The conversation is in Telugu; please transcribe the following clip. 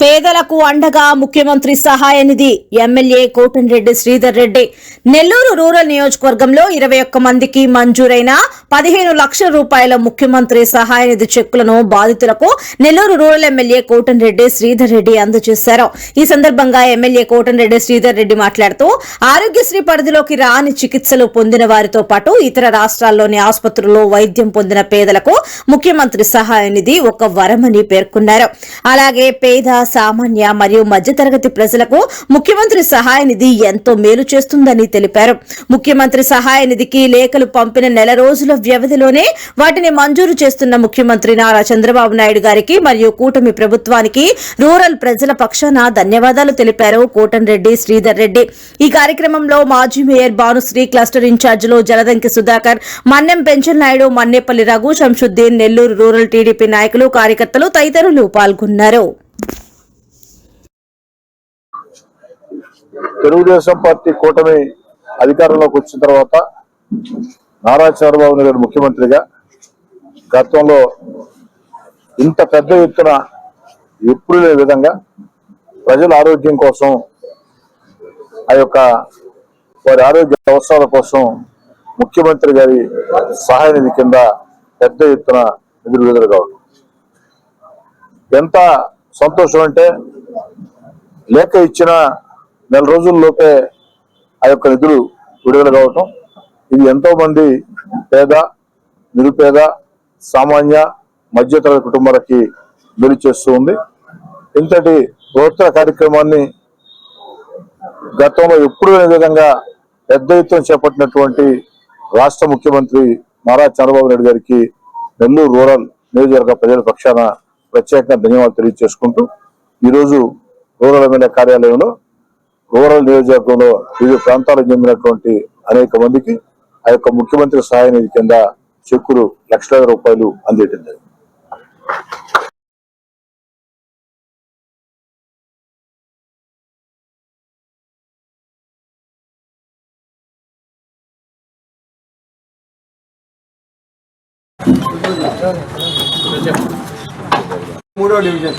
పేదలకు అండగా ముఖ్యమంత్రి సహాయ నిధి ఎమ్మెల్యే కోటంరెడ్డి శ్రీధర్ రెడ్డి. నెల్లూరు రూరల్ నియోజకవర్గంలో ఇరవై ఒక్క మందికి మంజూరైన పదిహేను లక్షల రూపాయల ముఖ్యమంత్రి సహాయ నిధి చెక్కులను బాధితులకు నెల్లూరు రూరల్ ఎమ్మెల్యే కోటంరెడ్డి శ్రీధర్ రెడ్డి అందజేశారు. ఈ సందర్భంగా ఎమ్మెల్యే కోటంరెడ్డి శ్రీధర్ రెడ్డి మాట్లాడుతూ ఆరోగ్యశ్రీ పరిధిలోకి రాని చికిత్సలు పొందిన వారితో పాటు ఇతర రాష్ట్రాల్లోని ఆసుపత్రుల్లో వైద్యం పొందిన పేదలకు ముఖ్యమంత్రి సహాయ నిధి ఒక వరమని పేర్కొన్నారు. అలాగే పేద సామాన్య మరియు మధ్యతరగతి ప్రజలకు ముఖ్యమంత్రి సహాయ నిధి ఎంతో మేలు చేస్తుందని తెలిపారు. ముఖ్యమంత్రి సహాయ నిధికి లేఖలు పంపిన నెల రోజుల వ్యవధిలోనే వాటిని మంజూరు చేస్తున్న ముఖ్యమంత్రి నారా చంద్రబాబు నాయుడు గారికి మరియు కూటమి ప్రభుత్వానికి రూరల్ ప్రజల పక్షాన ధన్యవాదాలు తెలిపారు. రెడ్డి శ్రీధర్ రెడ్డి. ఈ కార్యక్రమంలో మాజీ మేయర్ భానుశ్రీ క్లస్టర్ ఇన్ఛార్జిలో జలదంకి సుధాకర్ మన్నెం పెంచల్ నాయుడు మన్నేపల్లి రఘు శంషుద్దీన్ నెల్లూరు రూరల్ టీడీపీ నాయకులు కార్యకర్తలు తదితరులు పాల్గొన్నారు. తెలుగుదేశం పార్టీ కూటమి అధికారంలోకి వచ్చిన తర్వాత నారా చంద్రబాబు నాయుడు గారు ముఖ్యమంత్రిగా గతంలో ఇంత పెద్ద ఎత్తున ఎప్పుడు లేని విధంగా ప్రజల ఆరోగ్యం కోసం ఆ యొక్క వారి ఆరోగ్య అవసరాల కోసం ముఖ్యమంత్రి గారి సహాయ నిధి కింద పెద్ద ఎత్తున నిధులు విడుదల కావడం. ఎంత సంతోషం అంటే లేఖ ఇచ్చిన నెల రోజుల్లోపే ఆ యొక్క నిధులు విడుదల కావటం. ఇది ఎంతో మంది పేద నిరుపేద సామాన్య మధ్యతరగతి కుటుంబాలకి మేలు చేస్తూ ఉంది. ఇంతటి బృహత్తర కార్యక్రమాన్ని గతంలో ఎప్పుడు లేని విధంగా పెద్ద ఎత్తున చేపట్టినటువంటి రాష్ట్ర ముఖ్యమంత్రి నారా చంద్రబాబు నాయుడు గారికి నెల్లూరు రూరల్ నియోజకవర్గ ప్రజల పక్షాన ప్రత్యేకంగా ధన్యవాదాలు తెలియజేసుకుంటూ ఈరోజు రూరల్ ఎమ్మెల్యే కార్యాలయంలో రూరల్ నియోజకవర్గంలో వివిధ ప్రాంతాలకు చెందినటువంటి అనేక మందికి ఆ యొక్క ముఖ్యమంత్రి సహాయ నిధి కింద చెక్కులు లక్షలాది రూపాయలు అందేయటం జరిగింది. మూడో డివిజన్.